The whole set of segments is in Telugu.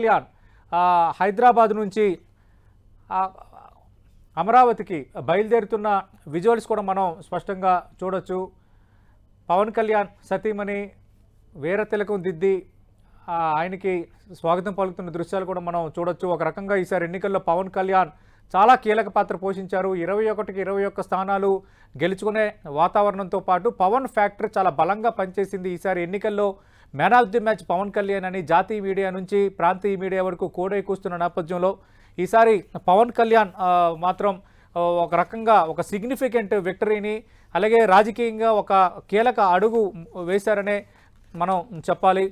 కళ్యాణ్ హైదరాబాద్ నుంచి అమరావతికి బయలుదేరుతున్న విజువల్స్ కూడా మనం స్పష్టంగా చూడొచ్చు. పవన్ కళ్యాణ్ సతీమణి వీర తిలకం దిద్ది ఆయనకి స్వాగతం పలుకుతున్న దృశ్యాలు కూడా మనం చూడొచ్చు. ఒక రకంగా ఈసారి ఎన్నికల్లో పవన్ కళ్యాణ్ చాలా కీలక పాత్ర పోషించారు. ఇరవై ఒకటికి ఇరవై ఒక్క స్థానాలు గెలుచుకునే వాతావరణంతో పాటు పవన్ ఫ్యాక్టరీ చాలా బలంగా పనిచేసింది ఈసారి ఎన్నికల్లో. Man of the match Pawan Kalyan అని జాతీయ మీడియా నుంచి ప్రాంతీయ మీడియా వరకు కోడై కూస్తున్న నేపథ్యంలో ఈసారి పవన్ కళ్యాణ్ మాత్రం ఒక రకంగా ఒక సిగ్నిఫికెంట్ విక్టరీని అలాగే రాజకీయంగా ఒక కీలక అడుగు వేశారనే మనం చెప్పాలి.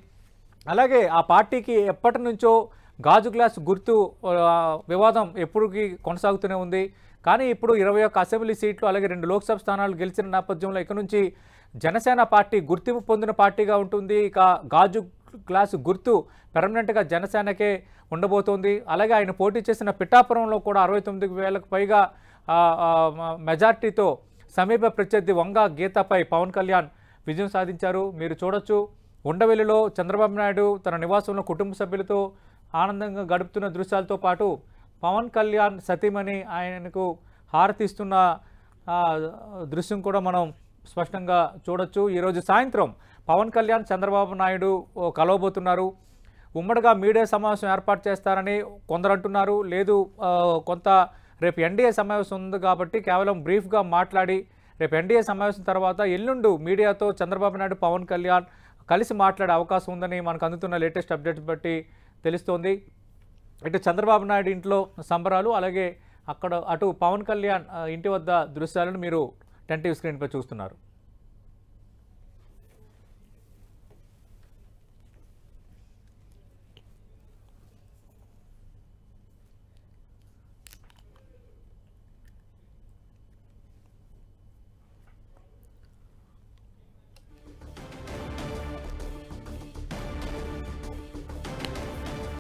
అలాగే ఆ పార్టీకి ఎప్పటి నుంచో గాజు గ్లాస్ గుర్తు వివాదం ఎప్పటికీ కొనసాగుతూనే ఉంది. కానీ ఇప్పుడు ఇరవై ఒక్క అసెంబ్లీ సీట్లు అలాగే రెండు లోక్సభ స్థానాలు గెలిచిన నేపథ్యంలో ఇక నుంచి జనసేన పార్టీ గుర్తింపు పొందిన పార్టీగా ఉంటుంది. ఇక గాజు గ్లాసు గుర్తు పెర్మనెంట్గా జనసేనకే ఉండబోతోంది. అలాగే ఆయన పోటీ చేసిన పిఠాపురంలో కూడా అరవై తొమ్మిది వేలకు పైగా మెజార్టీతో సమీప ప్రత్యర్థి వంగ గీతపై పవన్ కళ్యాణ్ విజయం సాధించారు. మీరు చూడొచ్చు. ఉండవెల్లిలో చంద్రబాబు నాయుడు తన నివాసంలో కుటుంబ సభ్యులతో ఆనందంగా గడుపుతున్న దృశ్యాలతో పాటు పవన్ కళ్యాణ్ సతీమణి ఆయనకు హారతిస్తున్న దృశ్యం కూడా మనం స్పష్టంగా చూడొచ్చు. ఈరోజు సాయంత్రం పవన్ కళ్యాణ్ చంద్రబాబు నాయుడు కలవబోతున్నారు. ఉమ్మడిగా మీడియా సమావేశం ఏర్పాటు చేస్తారని కొందరు అంటున్నారు. లేదు కొంత రేపు ఎన్డీఏ సమావేశం ఉంది కాబట్టి కేవలం బ్రీఫ్గా మాట్లాడి రేపు ఎన్డీఏ సమావేశం తర్వాత ఎల్లుండు మీడియాతో చంద్రబాబు నాయుడు పవన్ కళ్యాణ్ కలిసి మాట్లాడే అవకాశం ఉందని మనకు అందుతున్న లేటెస్ట్ అప్డేట్స్ బట్టి తెలుస్తోంది. ఇటు చంద్రబాబు నాయుడు ఇంట్లో సంబరాలు అలాగే అక్కడ అటు పవన్ కళ్యాణ్ ఇంటి వద్ద దృశ్యాలను మీరు టెంటివ్ స్క్రీన్పై చూస్తున్నారు.